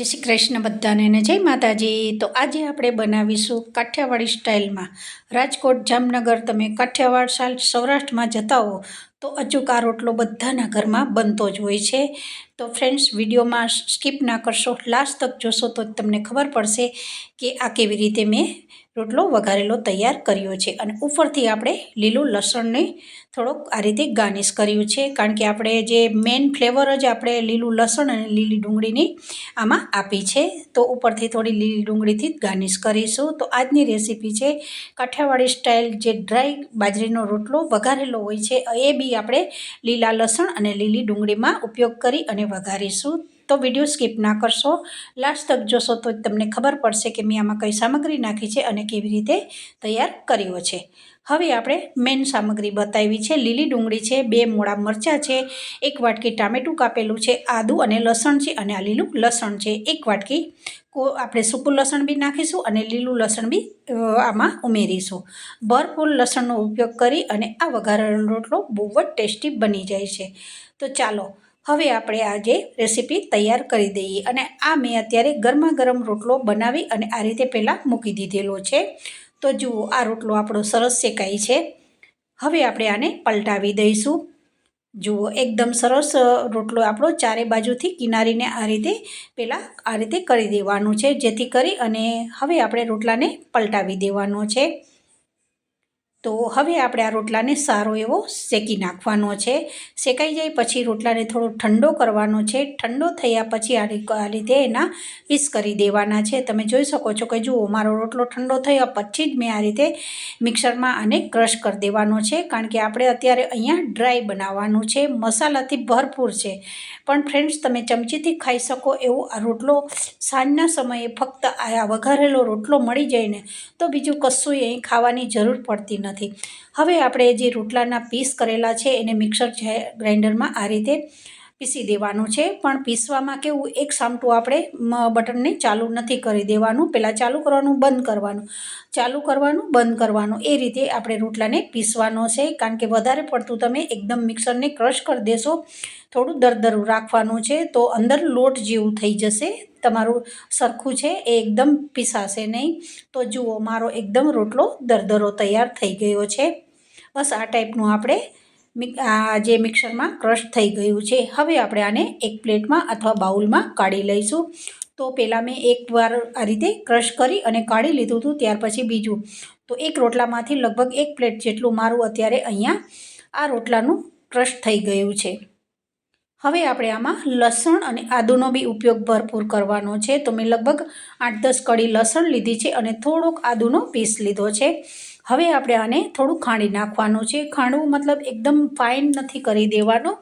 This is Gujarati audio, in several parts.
જય શ્રી કૃષ્ણ બધાને ને જય માતાજી. તો આજે આપણે બનાવીશું કાઠિયાવાડી સ્ટાઇલમાં. રાજકોટ જામનગર તમે કાઠિયાવાડ સાલ સૌરાષ્ટ્રમાં જતા હો તો અચૂક આ રોટલો બધાના ઘરમાં બનતો જ હોય છે. તો ફ્રેન્ડ્સ વિડીયોમાં સ્કીપ ના કરશો. લાસ્ટ તક જોશો તો તમને ખબર પડશે કે આ કેવી રીતે મેં રોટલો વઘારેલો તૈયાર કર્યો છે. અને ઉપરથી આપણે લીલું લસણને થોડોક આ રીતે ગાર્નિશ કર્યું છે. કારણ કે આપણે જે મેઇન ફ્લેવર જ આપણે લીલું લસણ અને લીલી ડુંગળીની આમાં આપી છે. તો ઉપરથી થોડી લીલી ડુંગળીથી જ ગાર્નિશ કરીશું. તો આજની રેસીપી છે કાઠિયાવાડી સ્ટાઇલ જે ડ્રાય બાજરીનો રોટલો વઘારેલો હોય છે, એ બી આપણે લીલા લસણ અને લીલી ડુંગળીમાં ઉપયોગ કરી અને વઘારીશું તો વીડિયો સ્કીપ ના કરશો. લાસ્ટ તક જોશો તો તમને ખબર પડશે કે મેં આમાં કઈ સામગ્રી નાખી છે અને કેવી રીતે તૈયાર કર્યો છે. હવે આપણે મેઇન સામગ્રી બતાવી છે. લીલી ડુંગળી છે, બે મોળા મરચાં છે, એક વાટકી ટામેટું કાપેલું છે, આદું અને લસણ છે અને આ લીલું લસણ છે. એક વાટકી કો આપણે સૂકું લસણ બી નાખીશું અને લીલું લસણ બી આમાં ઉમેરીશું. ભરપૂર લસણનો ઉપયોગ કરી અને આ વઘારેલો રોટલો બહુ જ ટેસ્ટી બની જાય છે. તો ચાલો હવે આપણે આજે રેસીપી તૈયાર કરી દઈએ અને આ મેં અત્યારે ગરમા ગરમ રોટલો બનાવી અને આ રીતે પહેલાં મૂકી દીધેલો છે. તો જુઓ, આ રોટલો આપણો સરસ શેકાય છે. હવે આપણે આને પલટાવી દઈશું. જુઓ, એકદમ સરસ રોટલો આપણો ચારે બાજુથી કિનારીને આ રીતે પહેલાં આ રીતે કરી દેવાનું છે, જેથી કરી અને હવે આપણે રોટલાને પલટાવી દેવાનો છે. તો હવે આપણે આ રોટલાને સારો એવો શેકી નાખવાનો છે. શેકાઈ જાય પછી રોટલાને થોડો ઠંડો કરવાનો છે. ઠંડો થયા પછી આ રીતે એના પીસ કરી દેવાના છે. તમે જોઈ શકો છો કે જુઓ, મારો રોટલો ઠંડો થયા, પછી જ મેં આ રીતે મિક્સરમાં આને ક્રશ કરી દેવાનો છે. કારણ કે આપણે અત્યારે અહીંયા ડ્રાય બનાવવાનું છે. મસાલાથી ભરપૂર છે. પણ ફ્રેન્ડ્સ, તમે ચમચીથી ખાઈ શકો એવો આ રોટલો સાંજના સમયે ફક્ત આ વઘારેલો રોટલો મળી જાય ને, તો બીજું કશું અહીં ખાવાની જરૂર પડતી નથી. નથી. હવે આપણે જે રોટલાના પીસ કરેલા છે એને મિક્સર ગ્રાઇન્ડરમાં આ રીતે પીસી દેવાનું છે. પણ પીસવામાં કેવું, એક સામટું આપણે બટનને ચાલુ નથી કરી દેવાનું. પહેલાં ચાલુ કરવાનું, બંધ કરવાનું. ચાલુ કરવાનું, બંધ કરવાનું. એ રીતે આપણે રોટલાને પીસવાનો છે. કારણ કે વધારે પડતું તમે એકદમ મિક્સરને ક્રશ કરી દેશો, થોડું દરદરું રાખવાનું છે, તો અંદર લોટ જેવું થઈ જશે. તમારું સરખું છે, એ એકદમ પીસાશે નહીં. તો જુઓ, મારો એકદમ રોટલો દરદરો તૈયાર થઈ ગયો છે. બસ આ ટાઈપનું આપણે આ જે મિક્સરમાં ક્રશ થઈ ગયું છે, હવે આપણે આને એક પ્લેટમાં અથવા બાઉલમાં કાઢી લઈશું. તો પહેલાં મેં એકવાર આ રીતે ક્રશ કરી અને કાઢી લીધું હતું, ત્યાર પછી બીજું. તો એક રોટલામાંથી લગભગ એક પ્લેટ જેટલું મારું અત્યારે અહીંયા આ રોટલાનું ક્રશ થઈ ગયું છે. હવે આપણે આમાં લસણ અને આદુનો બી ઉપયોગ ભરપૂર કરવાનો છે. તો મેં લગભગ આઠ દસ કડી લસણ લીધી છે અને થોડોક આદુનો પીસ લીધો છે. હવે આપણે આને થોડું ખાંડી નાખવાનું છે. ખાંડવું મતલબ એકદમ ફાઇન નથી કરી દેવાનું.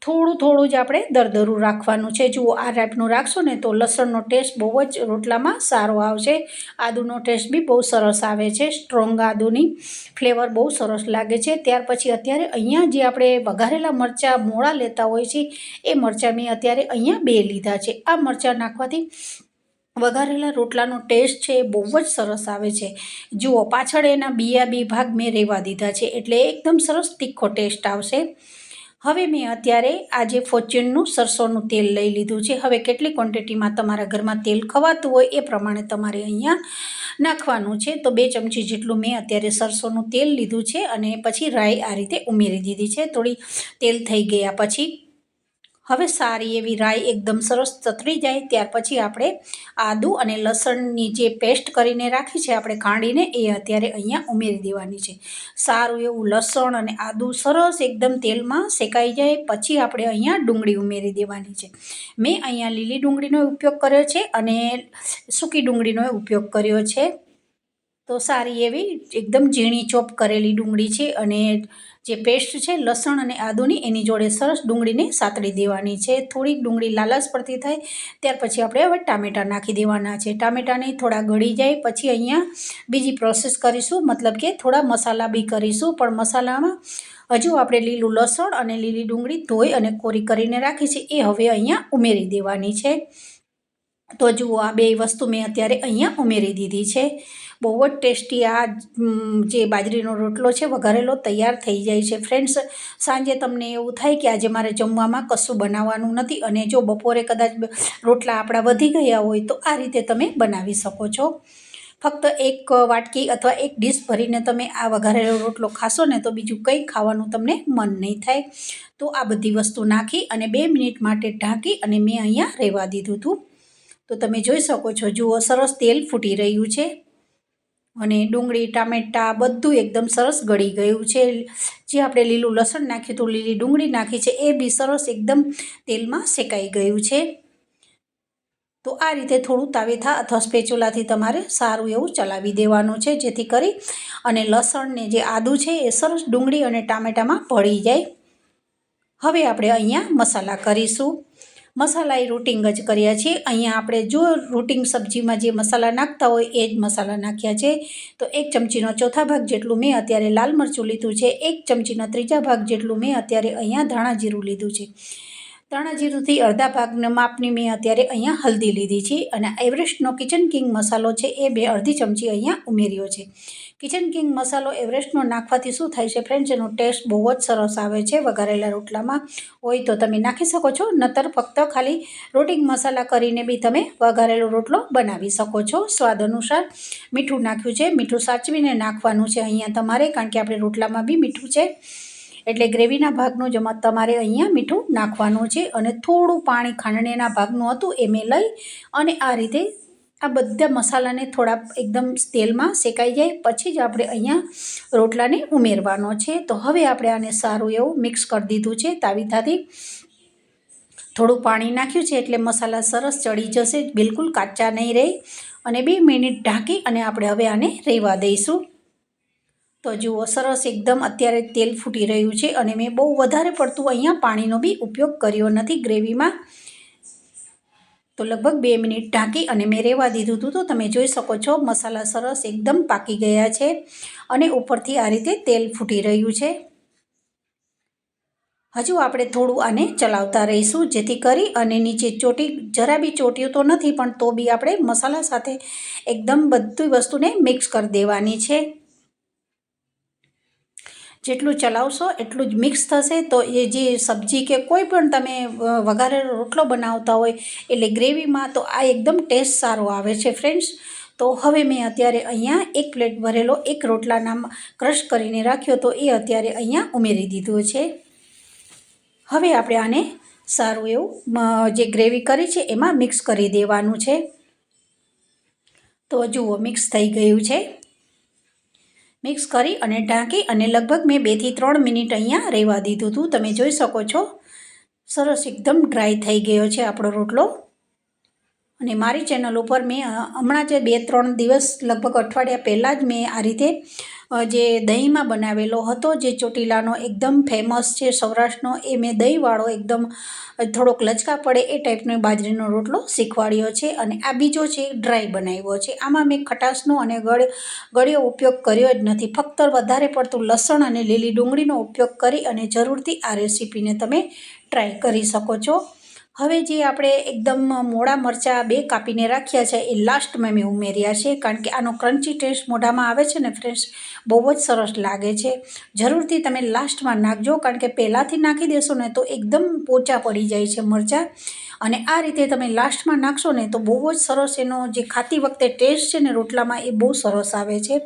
થોડું થોડું જ આપણે દરદરું રાખવાનું છે. જુઓ, આ ટાઈપનું રાખશો ને તો લસણનો ટેસ્ટ બહુ જ રોટલામાં સારો આવશે. આદુનો ટેસ્ટ બી બહુ સરસ આવે છે. સ્ટ્રોંગ આદુની ફ્લેવર બહુ સરસ લાગે છે. ત્યાર પછી અત્યારે અહીંયા જે આપણે વઘારેલા મરચાં મોળા લેતા હોય છે, એ મરચાં મેં અત્યારે અહીંયા બે લીધા છે. આ મરચાં નાખવાથી વઘારેલા રોટલાનો ટેસ્ટ છે એ બહુ જ સરસ આવે છે. જુઓ, પાછળ એના બીયા બી ભાગ મેં રહેવા દીધા છે એટલે એકદમ સરસ તીખો ટેસ્ટ આવશે. હવે મેં અત્યારે આજે ફોર્ચ્યુનનું સરસોનું તેલ લઈ લીધું છે. હવે કેટલી ક્વોન્ટિટીમાં તમારા ઘરમાં તેલ ખવાતું હોય એ પ્રમાણે તમારે અહીંયા નાખવાનું છે. તો બે ચમચી જેટલું મેં અત્યારે સરસોનું તેલ લીધું છે અને પછી રાઈ આ રીતે ઉમેરી દીધી છે. થોડી તેલ થઈ ગયા પછી હવે સારી એવી રાઈ એકદમ સરસ તતરી જાય, ત્યાર પછી આપણે આદું અને લસણની જે પેસ્ટ કરીને રાખી છે, આપણે કાઢીને એ અત્યારે અહીંયા ઉમેરી દેવાની છે. સારું એવું લસણ અને આદું સરસ એકદમ તેલમાં શેકાઈ જાય, પછી આપણે અહીંયા ડુંગળી ઉમેરી દેવાની છે. મેં અહીંયા લીલી ડુંગળીનો ઉપયોગ કર્યો છે અને સૂકી ડુંગળીનો ઉપયોગ કર્યો છે. તો સારી એવી એકદમ ઝીણી ચોપ કરેલી ડુંગળી છે અને જે પેસ્ટ છે, લસણ અને આદુની, એની જોડે સરસ ડુંગળીને સાતળી દેવાની છે. થોડીક ડુંગળી લાલાશ પડતી થાય ત્યાર પછી આપણે હવે ટામેટાં નાખી દેવાના છે. ટામેટાને થોડા ગળી જાય, પછી અહીંયા બીજી પ્રોસેસ કરીશું. મતલબ કે થોડા મસાલા બી કરીશું, પણ મસાલામાં હજુ આપણે લીલું લસણ અને લીલી ડુંગળી ધોઈ અને કોરી કરીને રાખી છે. એ હવે અહીંયા ઉમેરી દેવાની છે. તો જુઓ, આ બે વસ્તુ મેં અત્યારે અહીંયા ઉમેરી દીધી છે. બહુ જ ટેસ્ટી આ જે બાજરીનો રોટલો છે, વઘારેલો, તૈયાર થઈ જાય છે. ફ્રેન્ડ્સ, સાંજે તમને એવું થાય કે આજે મારે જમવામાં કશું બનાવવાનું નથી અને જો બપોરે કદાચ રોટલા આપણા વધી ગયા હોય તો આ રીતે તમે બનાવી શકો છો. ફક્ત એક વાટકી અથવા એક ડીશ ભરીને તમે આ વઘારેલો રોટલો ખાશો ને તો બીજું કંઈ ખાવાનું તમને મન નહીં થાય. તો આ બધી વસ્તુ નાખી અને બે મિનિટ માટે ઢાંકી અને મેં અહીંયા રહેવા દીધું હતું. તો તમે જોઈ શકો છો, જુઓ, સરસ તેલ ફૂટી રહ્યું છે. અને ડુંગળી, ટામેટાં બધું એકદમ સરસ ગળી ગયું છે. જે આપણે લીલું લસણ નાખ્યું હતું, લીલી ડુંગળી નાખી છે, એ બી સરસ એકદમ તેલમાં શેકાઈ ગયું છે. તો આ રીતે થોડું તાવેથા અથવા સ્પેચ્યુલાથી તમારે સારું એવું ચલાવી દેવાનું છે, જેથી કરી અને લસણને જે આદું છે, એ સરસ ડુંગળી અને ટામેટામાં ભળી જાય. હવે આપણે અહીંયા મસાલા કરીશું. મસાલા એ રૂટિંગ જ કર્યા છે. અહીંયા આપણે જો રૂટિંગ સબ્જીમાં જે મસાલા નાખતા હોય એ જ મસાલા નાખ્યા છે. તો એક ચમચીનો ચોથા ભાગ જેટલું મેં અત્યારે લાલ મરચું લીધું છે. એક ચમચીના ત્રીજા ભાગ જેટલું મેં અત્યારે અહીંયા ધાણા જીરું લીધું છે. ધાણા જીરુંથી અડધા ભાગના માપની મેં અત્યારે અહીંયા હલ્દી લીધી છે અને એવરેસ્ટનો કિચન કિંગ મસાલો છે એ બે અડધી ચમચી અહીંયા ઉમેર્યો છે. કિચન કિંગ મસાલો એવરેસ્ટનો નાખવાથી શું થાય છે ફ્રેન્ડ્સ એનો ટેસ્ટ બહુ જ સરસ આવે છે વઘારેલા રોટલામાં. હોય તો તમે નાખી શકો છો, નતર ફક્ત ખાલી રોટિંગ મસાલા કરીને બી તમે વઘારેલો રોટલો બનાવી શકો છો. સ્વાદ અનુસાર મીઠું નાખ્યું છે, મીઠું સાચવીને નાખવાનું છે અહીંયા તમારે, કારણ કે આપણે રોટલામાં બી મીઠું છે. એટલે ગ્રેવીના ભાગનું જેમાં તમારે અહીંયા મીઠું નાખવાનું છે અને થોડું પાણી ખાંડણીના ભાગનું હતું એ મેં લઈ અને આ રીતે આ બધા મસાલાને થોડા એકદમ તેલમાં શેકાઈ જાય. પછી જ આપણે અહીંયા રોટલાને ઉમેરવાનો છે. તો હવે આપણે આને સારું એવું મિક્સ કરી દીધું છે તાવીથાથી થોડું પાણી નાખ્યું છે એટલે મસાલા સરસ ચડી જશે, બિલકુલ કાચા નહીં રહે. અને બે મિનિટ ઢાંકી અને આપણે હવે આને રહેવા દઈશું. તો જુઓ, સરસ એકદમ અત્યારે તેલ ફૂટી રહ્યું છે અને મેં બહુ વધારે પડતું અહીંયા પાણીનો બી ઉપયોગ કર્યો નથી ગ્રેવીમાં. તો લગભગ બે મિનિટ ઢાંકી અને મેં રહેવા દીધું હતું, તો તમે જોઈ શકો છો મસાલા સરસ એકદમ પાકી ગયા છે અને ઉપરથી આ રીતે તેલ ફૂટી રહ્યું છે. હજુ આપણે થોડું આને ચલાવતા રહીશું, જેથી કરી અને નીચે ચોટી, જરા બી ચોટ્યું તો નથી, પણ તો બી આપણે મસાલા સાથે એકદમ બધી વસ્તુને મિક્સ કરી દેવાની છે. જેટલું ચલાવશો એટલું જ મિક્સ થશે. તો એ જે સબ્જી કે કોઈ પણ તમે અ, વઘારેલો રોટલો બનાવતા હોય એટલે ગ્રેવીમાં તો આ એકદમ ટેસ્ટ સારો આવે છે ફ્રેન્ડ્સ તો હવે મેં અત્યારે અહીંયા એક પ્લેટ ભરેલો એક રોટલાના ક્રશ કરીને રાખ્યો. તો એ અત્યારે અહીંયા ઉમેરી દીધો છે. હવે આપણે આને સારું એવું જે ગ્રેવી કરી છે એમાં મિક્સ કરી દેવાનું છે. તો જુઓ મિક્સ થઈ ગયું છે. મિક્સ કરી અને ઢાંકી અને લગભગ મેં બેથી ત્રણ મિનિટ અહીંયા રહેવા દીધું હતું. તમે જોઈ શકો છો. સરસ એકદમ ડ્રાય થઈ ગયો છે આપણો રોટલો. અને મારી ચેનલ ઉપર મેં હમણાં જ બે ત્રણ દિવસ લગભગ અઠવાડિયા પહેલાં જ મેં આ રીતે જે દહીંમાં બનાવેલો હતો, જે ચોટીલાનો એકદમ ફેમસ છે, સૌરાષ્ટ્રનો, એ મેં દહીંવાળો એકદમ થોડોક લચકા પડે એ ટાઈપનો બાજરીનો રોટલો શીખવાડ્યો છે અને આ બીજો છે ડ્રાય બનાવ્યો છે. આમાં મેં ખટાશનો અને ગળ, ગળ્યો ઉપયોગ કર્યો જ નથી. ફક્ત વધારે પડતું લસણ અને લીલી ડુંગળીનો ઉપયોગ કરી અને જરૂરથી આ રેસીપીને તમે ટ્રાય કરી શકો છો. હવે જે આપણે એકદમ મોડા મરચાં બે કાપીને રાખ્યા છે, એ લાસ્ટમાં મેં ઉમેર્યા છે, કારણ કે આનો ક્રન્ચી ટેસ્ટ મોઢામાં આવે છે ને ફ્રેશ બહુ જ સરસ લાગે છે. જરૂરથી તમે લાસ્ટમાં નાખજો, કારણ કે પહેલાંથી નાખી દેશો ને તો એકદમ પોચા પડી જાય છે મરચાં. અને આ રીતે તમે લાસ્ટમાં નાખશો ને તો બહુ જ સરસ એનો જે ખાતી વખતે ટેસ્ટ છે ને રોટલામાં એ બહુ સરસ આવે છે.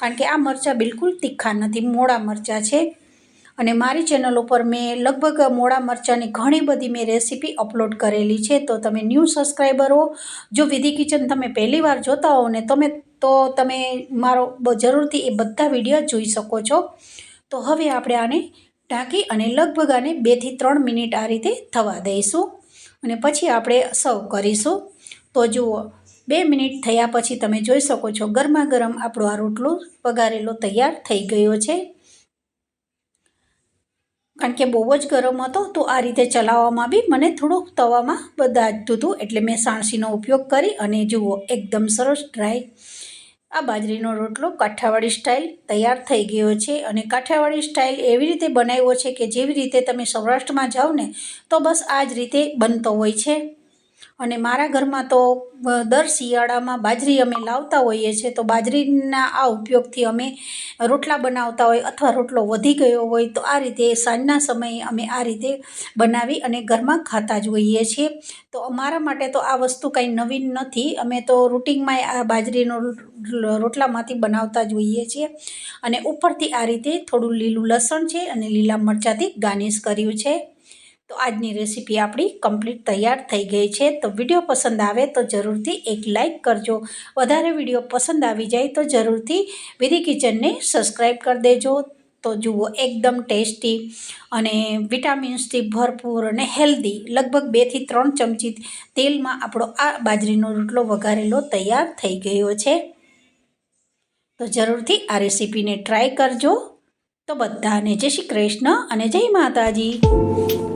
કારણ કે આ મરચાં બિલકુલ તીખા નથી, મોડા મરચાં છે. અને મારી ચેનલ ઉપર મેં લગભગ મોડા મરચાંની ઘણી બધી મેં રેસીપી અપલોડ કરેલી છે, તો તમે ન્યૂ સબસ્ક્રાઈબર જો વિધિ કિચન તમે પહેલી વાર જોતા હો ને, તમે તો તમે મારો જરૂરથી એ બધા વીડિયો જોઈ શકો છો. તો હવે આપણે આને ઢાંકી અને લગભગ આને બેથી ત્રણ મિનિટ આ રીતે થવા દઈશું અને પછી આપણે સર્વ કરીશું. તો જુઓ, બે મિનિટ થયા પછી તમે જોઈ શકો છો ગરમા ગરમ આપણો આ રોટલો વઘારેલો તૈયાર થઈ ગયો છે. કારણ કે બહુ જ ગરમ હતો, તો આ રીતે ચલાવવામાં બી મને થોડુંક તવામાં બધાજતું હતું. એટલે મેં સાણસીનો ઉપયોગ કરી અને જુઓ, એકદમ સરસ ડ્રાય આ બાજરીનો રોટલો કાઠિયાવાડી સ્ટાઇલ તૈયાર થઈ ગયો છે અને કાઠિયાવાડી સ્ટાઇલ એવી રીતે બનાવ્યો છે કે જેવી રીતે તમે સૌરાષ્ટ્રમાં જાઓ ને, તો બસ આ જ રીતે બનતો હોય છે. અને મારા ઘરમાં તો દર શિયાળામાં બાજરી અમે લાવતા હોઈએ છીએ તો બાજરીના આ ઉપયોગથી અમે રોટલા બનાવતા હોય અથવા રોટલો વધી ગયો હોય, તો આ રીતે સાંજના સમયે અમે આ રીતે બનાવી અને ઘરમાં ખાતા જ હોઈએ છીએ. તો અમારા માટે તો આ વસ્તુ કંઈ નવીન નથી, અમે તો રૂટિનમાં આ બાજરીનો રોટલામાંથી બનાવતા જ હોઈએ છીએ. અને ઉપરથી આ રીતે થોડું લીલું લસણ છે અને લીલા મરચાંથી ગાર્નિશ કર્યું છે. તો આજની રેસીપી આપણી કમ્પ્લીટ તૈયાર થઈ ગઈ છે. તો વીડિયો પસંદ આવે તો જરૂરથી એક લાઈક કરજો. વધારે વીડિયો પસંદ આવી જાય તો જરૂરથી વિધિ કિચનને સબસ્ક્રાઈબ કરી દેજો. તો જુઓ, એકદમ ટેસ્ટી અને વિટામિન્સથી ભરપૂર અને હેલ્ધી લગભગ બેથી ત્રણ ચમચી તેલમાં આપણો આ બાજરીનો રોટલો વઘારેલો તૈયાર થઈ ગયો છે. તો જરૂરથી આ રેસીપીને ટ્રાય કરજો. તો બધાને જય શ્રી કૃષ્ણ અને જય માતાજી.